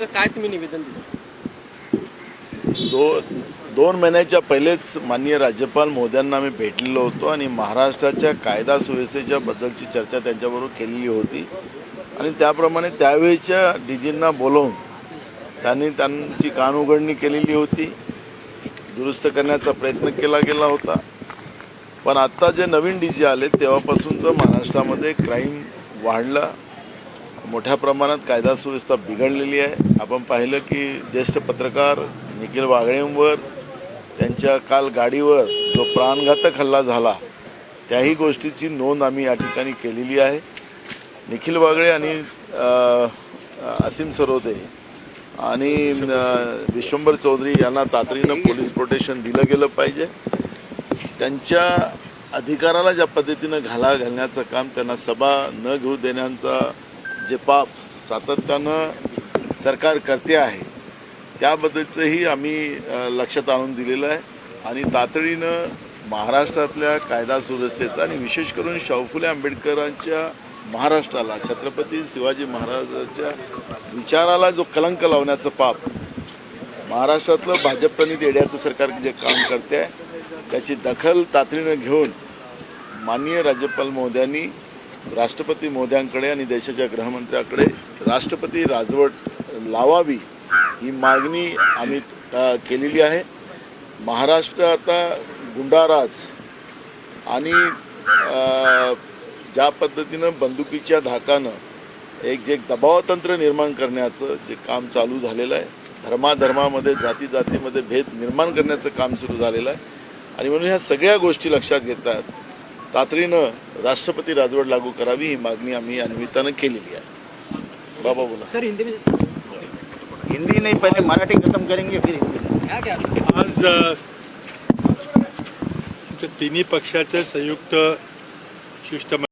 काय तुम्ही निवेदन दिलं? दो दोन महिन्याच्या पहिलेच माननीय राज्यपाल मोद्यांना आम्ही भेटलेलो होतो आणि महाराष्ट्राच्या कायदा सुव्यवस्थेच्या बद्दलची चर्चा त्यांच्याबरोबर केलेली होती. आणि त्याप्रमाणे त्यावेळीच्या डीजींना बोलवून त्यांनी त्यांची कानउघडणी केलेली होती. दुरुस्त करण्याचा प्रयत्न केला गेला होता. पण आत्ता जे नवीन डी जी आले तेव्हापासूनचं महाराष्ट्रामध्ये क्राईम वाढला. मोठ्या प्रमाणात कायदा सुव्यवस्था बिघडलेली आहे. आपण पाहिलं की ज्येष्ठ पत्रकार निखिल वागळेंवर त्यांच्या काल गाडीवर जो प्राणघातक हल्ला झाला त्याही गोष्टीची नोंद आम्ही या ठिकाणी केलेली आहे. निखिल वागळे आणि असीम सरोदे आणि विश्वंभर चौधरी यांना तातडीनं पोलीस प्रोटेक्शन दिलं गेलं पाहिजे. त्यांच्या अधिकाराला ज्या पद्धतीनं घाला घालण्याचं काम त्यांना सभा न घेऊ देण्याचा जे पाप सातत्यानं सरकार करते आहे. त्याबद्दलचंही आम्ही लक्षात आणून दिलेलं आहे. आणि तातडीनं महाराष्ट्रातल्या कायदा सुव्यवस्थेचा आणि विशेष करून शाहूफुले आंबेडकरांच्या महाराष्ट्राला छत्रपती शिवाजी महाराजांच्या विचाराला जो कलंक लावण्याचं पाप महाराष्ट्रातलं भाजपप्रणित येड्याचं सरकार जे काम करते आहे त्याची दखल तातडीनं घेऊन माननीय राज्यपाल महोदयांनी राष्ट्रपती मोद्यांकडे आणि देशाच्या गृहमंत्र्याकडे राष्ट्रपती राजवट लावावी ही मागणी आम्ही केलेली आहे. महाराष्ट्र आता गुंडाराज आणि ज्या पद्धतीनं बंदुकीच्या धाकानं एक जे दबावतंत्र निर्माण करण्याचं जे काम चालू झालेलं आहे धर्माधर्मामध्ये जाती जातीमध्ये भेद निर्माण करण्याचं काम सुरू झालेलं आहे. आणि म्हणून ह्या सगळ्या गोष्टी लक्षात घेतात तातडीनं राष्ट्रपती राजवट लागू करावी ही मागणी आम्ही अन्वितानं केलेली आहे. बाबा बोला. सर हिंदी में हिंदी नहीं पहले मराठी खत्म करेंगे फिर हिंदी. क्या क्या? आज अ, तिन्ही पक्षाचे संयुक्त शिष्टमंडळ